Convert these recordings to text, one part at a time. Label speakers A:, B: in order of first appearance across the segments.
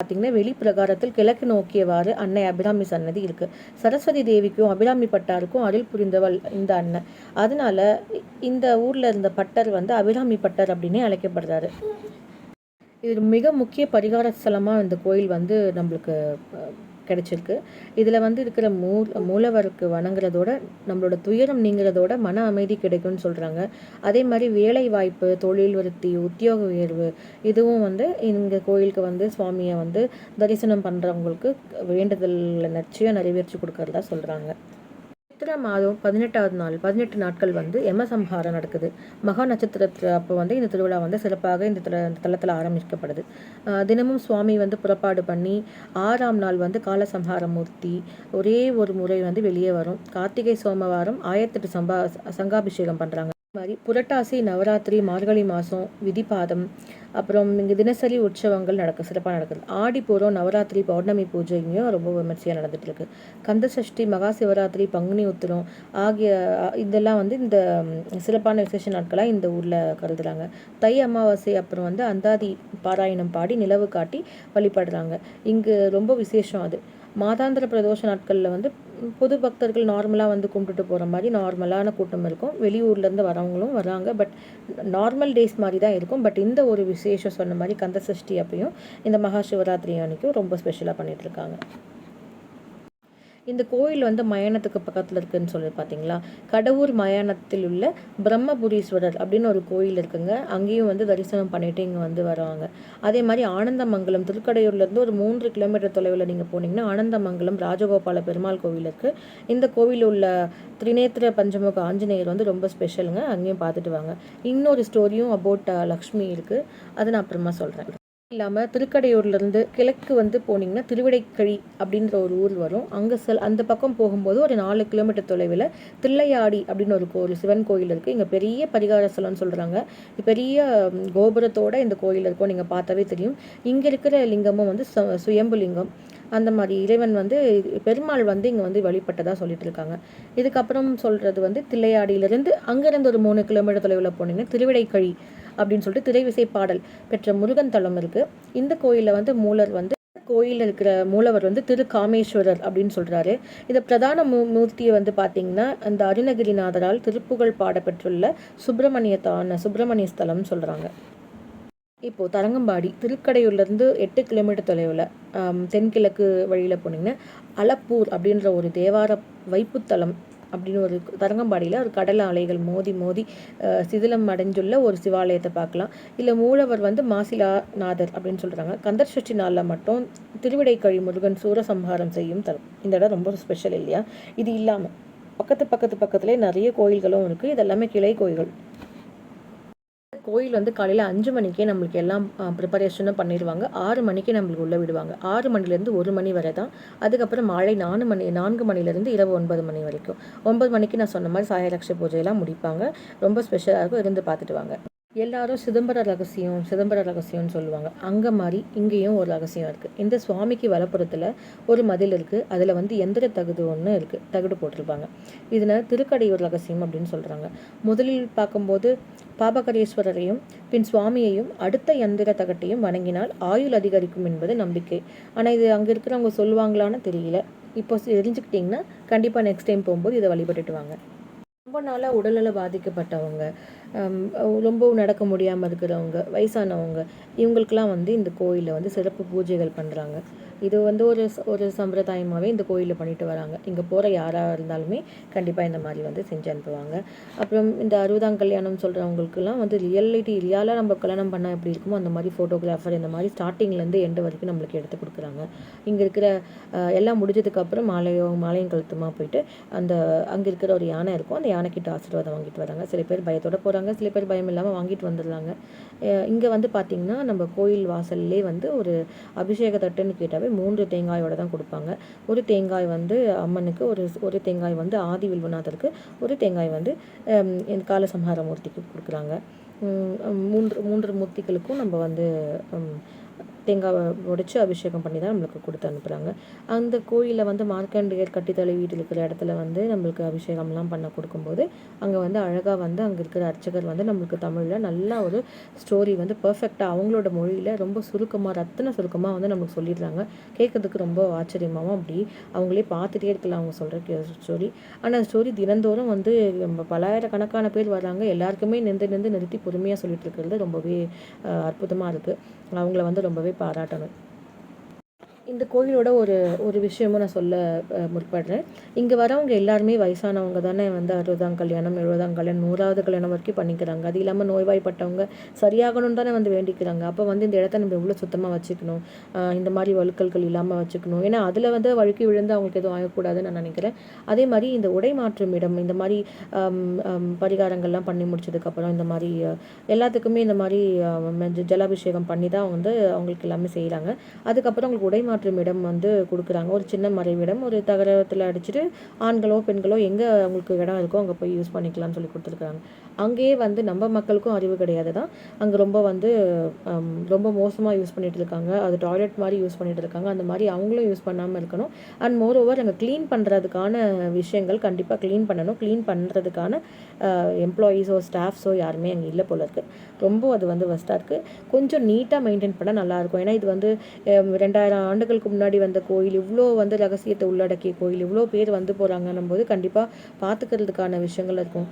A: பார்த்தீங்கன்னா வெளிப்பிரகாரத்தில் கிழக்கு நோக்கியவாறு அன்னை அபிராமி சன்னதி இருக்கு. சரஸ்வதி தேவிக்கும் அபிராமி பட்டாருக்கும் அருள் புரிந்தவள் இந்த அண்ணன் அதனால இந்த ஊர்ல இருந்த பட்டர் வந்து அபிராமி பட்டர் அப்படின்னே அழைக்கப்படுறாரு. இது மிக முக்கிய பரிகார ஸ்தலமாக இந்த கோயில் வந்து நம்மளுக்கு கிடைச்சிருக்கு. இதில் வந்து இருக்கிற மூ மூலவருக்கு வணங்குறதோட நம்மளோட துயரம் நீங்கிறதோட மன அமைதி கிடைக்கும்னு சொல்கிறாங்க அதே மாதிரி வேலை வாய்ப்பு தொழில் விருத்தி உத்தியோக உயர்வு இதுவும் வந்து இங்கே கோயிலுக்கு வந்து சுவாமியை வந்து தரிசனம் பண்ணுறவங்களுக்கு வேண்டுதல் நிச்சயம் நிறைவேற்றி கொடுக்கறதா சொல்கிறாங்க சித்திரை மாதம் பதினெட்டாவது நாள் பதினெட்டு நாட்கள் வந்து யமசம்ஹாரம் நடக்குது. மகா நட்சத்திரத்தில் அப்போ வந்து இந்த திருவிழா வந்து சிறப்பாக இந்த தல இந்த தளத்தில் ஆரம்பிக்கப்படுது. தினமும் சுவாமி வந்து புறப்பாடு பண்ணி ஆறாம் நாள் வந்து காலசம்ஹார மூர்த்தி ஒரே ஒரு முறை வந்து வெளியே வரும். கார்த்திகை சோமவாரம் ஆயிரத்தெட்டு சம்பா சங்காபிஷேகம் பண்ணுறாங்க மாதிரி புரட்டாசி நவராத்திரி மார்கழி மாதம் விதிபாதம் அப்புறம் இங்கே தினசரி உற்சவங்கள் நடக்க சிறப்பாக நடக்குது. ஆடிப்பூரம் நவராத்திரி பௌர்ணமி பூஜையும் ரொம்ப விமர்சையாக நடந்துட்டு இருக்கு கந்த சஷ்டி மகா சிவராத்திரி பங்குனி உத்திரம் ஆகிய இதெல்லாம் வந்து இந்த சிறப்பான விசேஷ நாட்களாக இந்த ஊரில் கருதுறாங்க. தை அமாவாசை அப்புறம் வந்து அந்தாதி பாராயணம் பாடி நிலவு காட்டி வழிபடுறாங்க. இங்கு ரொம்ப விசேஷம் அது. மாதாந்திர பிரதோஷ நாட்களில் வந்து பொது பக்தர்கள் நார்மலாக வந்து கும்பிட்டுட்டு போகிற மாதிரி நார்மலான கூட்டம் இருக்கும். வெளியூர்லேருந்து வரவங்களும் வராங்க. பட் நார்மல் டேஸ் மாதிரி தான் இருக்கும். பட் இந்த ஒரு விசேஷம் சொன்ன மாதிரி கந்த சஷ்டி அப்பயும் இந்த மகா சிவராத்திரி அன்னைக்கும் ரொம்ப ஸ்பெஷலாக பண்ணிகிட்ருக்காங்க இருக்காங்க. இந்த கோயில் வந்து மயானத்துக்கு பக்கத்தில் இருக்குதுன்னு சொல்லி பார்த்தீங்களா கடவுர் மயானத்தில் உள்ள பிரம்மபுரீஸ்வரர் அப்படின்னு ஒரு கோயில் இருக்குங்க. அங்கேயும் வந்து தரிசனம் பண்ணிட்டு இங்கே வந்து வருவாங்க. அதே மாதிரி ஆனந்தமங்கலம் திருக்கடையூர்லேருந்து ஒரு மூன்று கிலோமீட்டர் தொலைவில் நீங்கள் போனீங்கன்னா ஆனந்தமங்கலம் ராஜகோபால பெருமாள் கோவில் இருக்குது இந்த கோவில் உள்ள திரிநேத்திர பஞ்சமுக ஆஞ்சநேயர் வந்து ரொம்ப ஸ்பெஷலுங்க அங்கேயும் பார்த்துட்டு வாங்க. இன்னொரு ஸ்டோரியும் அபவுட் லக்ஷ்மி இருக்குது அதை நான் அப்புறமா சொல்கிறேன் இல்லாமல் திருக்கடையூர்லேருந்து கிழக்கு வந்து போனீங்கன்னா திருவிடைக்கழி அப்படின்ற ஒரு ஊர் வரும். அங்கே செல் அந்த பக்கம் போகும்போது ஒரு நாலு கிலோமீட்டர் தொலைவில் தில்லையாடி அப்படின்னு ஒரு கோயில் சிவன் கோயில் இருக்குது இங்கே பெரிய பரிகார ஸ்தலம்னு சொல்கிறாங்க பெரிய கோபுரத்தோடு கோபுரத்தோட இந்த கோயில் இருக்கும். நீங்கள் பார்த்தாவே தெரியும். இங்கே இருக்கிற லிங்கமும் வந்து சுயம்பு லிங்கம். அந்த மாதிரி இறைவன் வந்து பெருமாள் வந்து இங்கே வந்து வழிபட்டதாக சொல்லிட்டு இருக்காங்க. இதுக்கப்புறம் சொல்கிறது வந்து தில்லையாடியிலேருந்து அங்கேருந்து ஒரு மூணு கிலோமீட்டர் தொலைவில் போனீங்கன்னா திருவிடைக்கழி அப்படின்னு சொல்லிட்டு திரைவிசை பாடல் பெற்ற முருகன் தலம் இருக்கு. இந்த கோயிலில் வந்து மூலர் வந்து கோயிலில் இருக்கிற மூலவர் வந்து திரு காமேஸ்வரர் அப்படின்னு சொல்றாரு. இந்த பிரதான மூ மூர்த்தியை வந்து பார்த்தீங்கன்னா அந்த அருணகிரிநாதரால் திருப்புகழ் பாடப்பெற்றுள்ள சுப்பிரமணியத்தான சுப்பிரமணிய ஸ்தலம் சொல்றாங்க. இப்போ தரங்கம்பாடி திருக்கடையூர்லேருந்து எட்டு கிலோமீட்டர் தொலைவில் தென்கிழக்கு வழியில் போனீங்கன்னா அலப்பூர் அப்படின்ற ஒரு தேவார வைப்புத்தலம் அப்படின்னு ஒரு தரங்கம்பாடியில் ஒரு கடல் அலைகள் மோதி மோதி சிதிலம் அடைஞ்சுள்ள ஒரு சிவாலயத்தை பார்க்கலாம். இல்லை மூலவர் வந்து மாசிலாநாதர் அப்படின்னு சொல்கிறாங்க கந்தர் சஷ்டி நாளில் மட்டும் திருவிடைக்கழி முருகன் சூரசம்ஹாரம் செய்யும் தரும் இந்த இடம் ரொம்ப ஸ்பெஷல் இல்லையா? இது இல்லாமல் பக்கத்து பக்கத்து பக்கத்துலேயே நிறைய கோயில்களும் இருக்குது இதெல்லாமே கிளை கோயில்கள். கோயில் வந்து காலையில் அஞ்சு மணிக்கே நம்மளுக்கு எல்லாம் ப்ரிப்பரேஷனும் பண்ணிடுவாங்க. ஆறு மணிக்கு நம்மளுக்கு உள்ளே விடுவாங்க. ஆறு மணிலேருந்து ஒரு மணி வரை தான். அதுக்கப்புறம் மாலை நாலு மணி நான்கு மணிலேருந்து இரவு ஒன்பது மணி வரைக்கும். ஒன்பது மணிக்கு நான் சொன்ன மாதிரி சாயலட்ச பூஜையெல்லாம் முடிப்பாங்க. ரொம்ப ஸ்பெஷலாக இருக்கும். இருந்து பார்த்துட்டு வாங்க. எல்லாரும் சிதம்பர ரகசியம் சிதம்பர ரகசியம்னு சொல்லுவாங்க. அங்கே மாதிரி இங்கேயும் ஒரு ரகசியம் இருக்குது இந்த சுவாமிக்கு வலப்புறத்தில் ஒரு மதில் இருக்குது அதில் வந்து எந்திர தகுடு ஒன்று இருக்குது தகுடு போட்டிருப்பாங்க. இதில் திருக்கடையூர் ரகசியம் அப்படின்னு சொல்கிறாங்க முதலில் பார்க்கும்போது பாபகரேஸ்வரரையும் பின் சுவாமியையும் அடுத்த எந்திர தகட்டையும் வணங்கினால் ஆயுள் அதிகரிக்கும் என்பது நம்பிக்கை. ஆனால் இது அங்கே இருக்கிறவங்க சொல்லுவாங்களான்னு தெரியல. இப்போ தெரிஞ்சுக்கிட்டிங்கன்னா கண்டிப்பாக நெக்ஸ்ட் டைம் போகும்போது இதை வழிபட்டுட்டு வாங்க. ரொம்ப நாளாக உடல்நல பாதிக்கப்பட்டவங்க ரொம்பவும் ரொம்ப நடக்க முடியாமல் இருக்கிறவங்க வயசானவங்க இவங்களுக்கெல்லாம் வந்து இந்த கோயிலில் வந்து சிறப்பு பூஜைகள் பண்ணுறாங்க இது வந்து ஒரு ஒரு சம்பிரதாயமாகவே இந்த கோயிலில் பண்ணிட்டு வராங்க. இங்கே போகிற யாராக இருந்தாலுமே கண்டிப்பாக இந்த மாதிரி வந்து செஞ்சு அனுப்புவாங்க. அப்புறம் இந்த அறுபதாம் கல்யாணம் சொல்கிறவங்களுக்குலாம் வந்து ரியாலிட்டி ரியலாக நம்ம கல்யாணம் பண்ணால் எப்படி இருக்குமோ அந்த மாதிரி ஃபோட்டோகிராஃபர் இந்த மாதிரி ஸ்டார்டிங்லேருந்து எண்டு வரைக்கும் நம்மளுக்கு எடுத்து கொடுக்குறாங்க. இங்கே இருக்கிற எல்லாம் முடிஞ்சதுக்கப்புறம் மாலையோ மாலையும் கழுத்துமாக போயிட்டு அந்த அங்கே இருக்கிற ஒரு யானை இருக்கும். அந்த யானைக்கிட்ட ஆசீர்வாதம் வாங்கிட்டு வராங்க. சில பேர் பயத்தோடு போகிறாங்க சில பேர் பயம் இல்லாமல் வாங்கிட்டு வந்துடுறாங்க. இங்கே வந்து பார்த்திங்கன்னா நம்ம கோயில் வாசல்லே வந்து ஒரு அபிஷேக தட்டுன்னு கேட்டாவே மூன்று தேங்காயோட தான் கொடுப்பாங்க. ஒரு தேங்காய் வந்து அம்மனுக்கு ஒரு ஒரு தேங்காய் வந்து ஆதி வில்வநாதருக்கு ஒரு தேங்காய் வந்து காலசம்ஹார மூர்த்திக்கு கொடுக்குறாங்க. மூன்று மூன்று மூர்த்திகளுக்கும் நம்ம வந்து தேங்காய் உடைச்சி அபிஷேகம் பண்ணி தான் நம்மளுக்கு கொடுத்து அனுப்புகிறாங்க அந்த கோயிலில் வந்து மார்க்கண்டேயர் கட்டித்தலை வீட்டில் இருக்கிற இடத்துல வந்து நம்மளுக்கு அபிஷேகம்லாம் பண்ண கொடுக்கும்போது அங்கே வந்து அழகாக வந்து அங்கே இருக்கிற அர்ச்சகர் வந்து நம்மளுக்கு தமிழில் நல்லா ஒரு ஸ்டோரி வந்து பர்ஃபெக்டாக அவங்களோட மொழியில் ரொம்ப சுருக்கமாக ரத்தின சுருக்கமாக வந்து நம்மளுக்கு சொல்லிடுறாங்க. கேட்குறதுக்கு ரொம்ப ஆச்சரியமாகவும் அப்படி. அவங்களே பார்த்துட்டே இருக்கலாம் அவங்க சொல்கிற ஸ்டோரி ஆனால் அந்த ஸ்டோரி தினந்தோறும் வந்து நம்ம பலாயிரக்கணக்கான பேர் வராங்க எல்லாருக்குமே நின்று நின்று நிறுத்தி பொறுமையாக சொல்லிட்டு இருக்கிறது ரொம்பவே அற்புதமாக இருக்குது அவங்கள வந்து ரொம்பவே പാടാട്ടണം. இந்த கோயிலோட ஒரு ஒரு விஷயமும் நான் சொல்ல முற்படுறேன். இங்கே வரவங்க எல்லாருமே வயசானவங்க தானே வந்து அறுபதாம் கல்யாணம் எழுபதாம் கல்யாணம் நூறாவது கல்யாணம் வரைக்கும் பண்ணிக்கிறாங்க. அது இல்லாமல் நோய்வாய்ப்பட்டவங்க சரியாகணும்னு தானே வந்து வேண்டிக்கிறாங்க. அப்போ வந்து இந்த இடத்த நம்ம எவ்வளோ சுத்தமாக வச்சுக்கணும்? இந்த மாதிரி வழுக்கல்கள் இல்லாமல் வச்சுக்கணும். ஏன்னா அதில் வந்து வழுக்கி விழுந்து அவங்களுக்கு எதுவும் ஆகக்கூடாதுன்னு நான் நினைக்கிறேன். அதே மாதிரி இந்த உடை மாற்றும் இடம் இந்த மாதிரி பரிகாரங்கள்லாம் பண்ணி முடிச்சதுக்கப்புறம் இந்த மாதிரி எல்லாத்துக்குமே இந்த மாதிரி ஜ- ஜலாபிஷேகம் பண்ணி தான் வந்து அவங்களுக்கு எல்லாமே செய்கிறாங்க அதுக்கப்புறம் அவங்களுக்கு உடை மாற்றும் இடம் வந்து கொடுக்குறாங்க. ஒரு சின்ன மறைவிடம் ஒரு தகரத்தில் அடிச்சுட்டு ஆண்களோ பெண்களோ எங்கே அவங்களுக்கு இடம் இருக்கோ அங்கே போய் யூஸ் பண்ணிக்கலாம்னு சொல்லி கொடுத்துருக்காங்க அங்கேயே வந்து நம்ம மக்களுக்கும் அறிவு கிடையாது தான் அங்கே ரொம்ப வந்து ரொம்ப மோசமாக யூஸ் பண்ணிட்டு இருக்காங்க. அது டாய்லெட் மாதிரி யூஸ் பண்ணிட்டு இருக்காங்க. அந்த மாதிரி அவங்களும் யூஸ் பண்ணாமல் இருக்கணும். அண்ட் மோர் ஓவர் அங்கே க்ளீன் பண்ணுறதுக்கான விஷயங்கள் கண்டிப்பாக க்ளீன் பண்ணணும். க்ளீன் பண்ணுறதுக்கான எம்ப்ளாயீஸோ ஸ்டாஃப்ஸோ யாருமே அங்கே இல்லை போல இருக்குது ரொம்ப அது வந்து வஸ்ட்டாக இருக்குது கொஞ்சம் நீட்டாக மெயின்டைன் பண்ணால் நல்லாயிருக்கும் ஏன்னா இது வந்து ரெண்டாயிரம் ஆண்டுகளுக்கு முன்னாடி வந்த கோயில் இவ்வளோ வந்து ரகசியத்தை உள்ளடக்கிய கோயில் இவ்வளோ பேர் வந்து போகிறாங்கன்னும் போது கண்டிப்பாக பார்த்துக்கிறதுக்கான விஷயங்கள் இருக்கும்.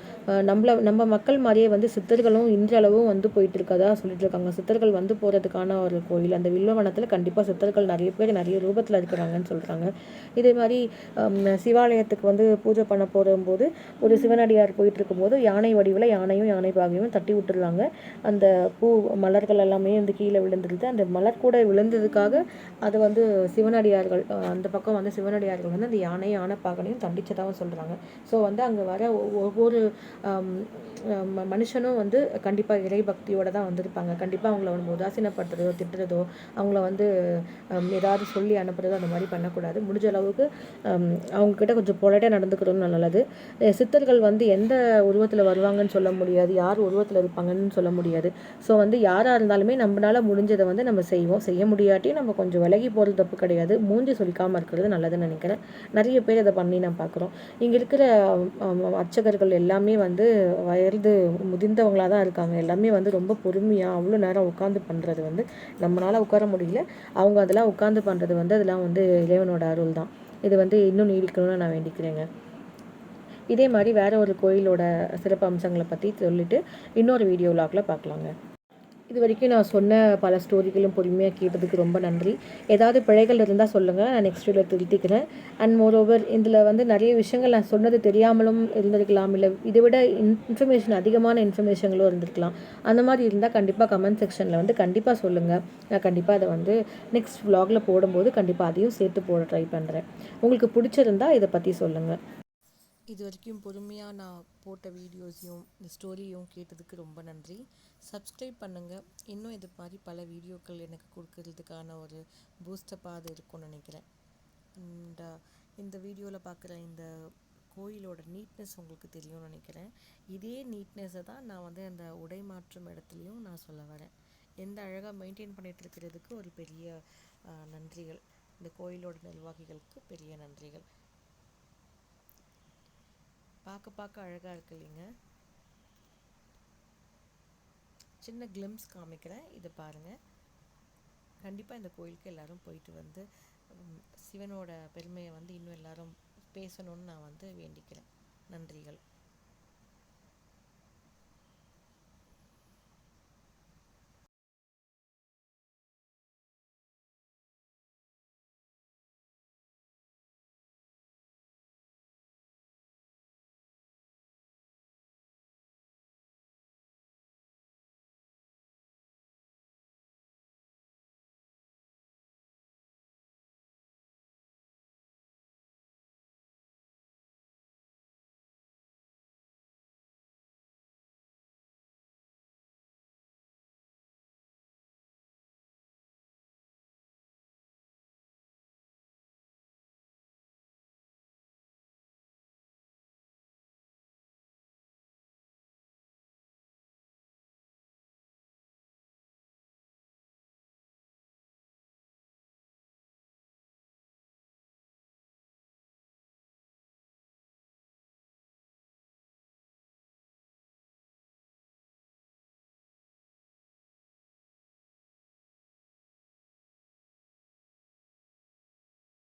A: நம்மளை நம்மள நம்ம மக்கள் மாதிரியே வந்து சித்தர்களும் இன்றளவும் வந்து போயிட்டு இருக்கதா சொல்லிட்டு இருக்காங்க சித்தர்கள் வந்து போகிறதுக்கான ஒரு கோயில் அந்த வில்வவனத்தில் கண்டிப்பாக சித்தர்கள் நிறைய பேர் நிறைய ரூபத்தில் இருக்கிறாங்கன்னு சொல்கிறாங்க இதே மாதிரி சிவாலயத்துக்கு வந்து பூஜை பண்ண போகும்போது ஒரு சிவனடியார் போயிட்டு இருக்கும்போது யானை வடிவில் யானையும் யானை பாகையும் தட்டி விட்டுருவாங்க அந்த பூ மலர்கள் எல்லாமே வந்து கீழே விழுந்துருது. அந்த மலர் கூட விழுந்ததுக்காக அது வந்து சிவனடியார்கள் அந்த பக்கம் வந்து சிவனடியார்கள் வந்து அந்த யானை யானை பாகனையும் தண்டிச்சதாகவும் சொல்கிறாங்க ஸோ வந்து அங்கே வர ஒவ்வொரு மனுஷனும் வந்து கண்டிப்பாக இறை பக்தியோட தான் வந்திருப்பாங்க. கண்டிப்பாக அவங்கள வந்து உதாசீனப்படுத்துறதோ திட்டுறதோ அவங்கள வந்து ஏதாவது சொல்லி அனுப்புறதோ அந்த மாதிரி பண்ணக்கூடாது. முடிஞ்ச அளவுக்கு அவங்கக்கிட்ட கொஞ்சம் பொலைட்டாக நடந்துக்கிறதும் நல்லது. சித்தர்கள் வந்து எந்த உருவத்தில் வருவாங்கன்னு சொல்ல முடியாது. யார் உருவத்தில் இருப்பாங்கன்னு சொல்ல முடியாது. ஸோ வந்து யாராக இருந்தாலுமே நம்மளால் முடிஞ்சதை வந்து நம்ம செய்வோம். செய்ய முடியாட்டியும் நம்ம கொஞ்சம் விலகி போகிறது தப்பு கிடையாது. மூஞ்சி சொல்லிக்காமல் இருக்கிறது நல்லதுன்னு நினைக்கிறேன். நிறைய பேர் அதை பண்ணி நான் பார்க்குறோம். இங்கே இருக்கிற அர்ச்சகர்கள் எல்லாமே வந்து வயது முதிர்ந்தவங்களாக தான் இருக்காங்க. எல்லாமே வந்து ரொம்ப பொறுமையாக அவ்வளோ நேரம் உட்காந்து பண்ணுறது வந்து நம்மளால் உட்கார முடியல. அவங்க அதெல்லாம் உட்காந்து பண்ணுறது வந்து அதெல்லாம் வந்து இறைவனோட அருள் தான் இது வந்து இன்னும் நீடிக்கணும்னு நான் வேண்டிக்கிறேங்க. இதே மாதிரி வேற ஒரு கோயிலோட சிறப்பு அம்சங்களை பற்றி சொல்லிட்டு இன்னொரு வீடியோ விலாகில் பார்க்கலாங்க. இது வரைக்கும் நான் சொன்ன பல ஸ்டோரிகளும் பொறுமையாக கேட்டதுக்கு ரொம்ப நன்றி. ஏதாவது பிழைகள் இருந்தால் சொல்லுங்கள் நான் நெக்ஸ்ட் வீடியோ திருத்திக்கிறேன் அண்ட் மோர் ஓவர் இதில் வந்து நிறைய விஷயங்கள் நான் சொன்னது தெரியாமலும் இருந்திருக்கலாம். இல்லை இதை விட இன்ஃபர்மேஷன் அதிகமான இன்ஃபர்மேஷன்களும் இருந்திருக்கலாம். அந்த மாதிரி இருந்தால் கண்டிப்பாக கமெண்ட் செக்ஷனில் வந்து கண்டிப்பாக சொல்லுங்கள் நான் கண்டிப்பாக அதை வந்து நெக்ஸ்ட் vlogல போடும்போது கண்டிப்பாக அதையும் சேர்த்து போட ட்ரை பண்ணுறேன் உங்களுக்கு பிடிச்சிருந்தா இதை பற்றி சொல்லுங்கள் இது வரைக்கும் பொறுமையாக நான் போட்ட வீடியோஸையும் இந்த ஸ்டோரியும் கேட்டதுக்கு ரொம்ப நன்றி. சப்ஸ்கிரைப் பண்ணுங்கள் இன்னும் இது மாதிரி பல வீடியோக்கள் எனக்கு கொடுக்கறதுக்கான ஒரு பூஸ்டப்பாக அது இருக்கும்னு நினைக்கிறேன். அண்ட் uh, இந்த வீடியோவில் பார்க்குற இந்த கோயிலோட நீட்னஸ் உங்களுக்கு தெரியும்னு நினைக்கிறேன். இதே நீட்னஸை தான் நான் வந்து அந்த உடை மாற்றும் இடத்துலையும் நான் சொல்ல வரேன். எந்த அழகாக மெயின்டைன் பண்ணிட்டு இருக்கிறதுக்கு ஒரு பெரிய uh, நன்றிகள். இந்த கோயிலோட நிர்வாகிகளுக்கு பெரிய நன்றிகள். பார்க்க பார்க்க அழகாக இருக்கு இல்லைங்க. சின்ன கிளிம்ஸ் காமிக்கிறேன். இதை பாருங்கள் கண்டிப்பாக இந்த கோயிலுக்கு எல்லோரும் போயிட்டு வந்து சிவனோட பெருமையை வந்து இன்னும் எல்லோரும் பேசணும்னு நான் வந்து வேண்டிக்கிறேன். நன்றிகள்.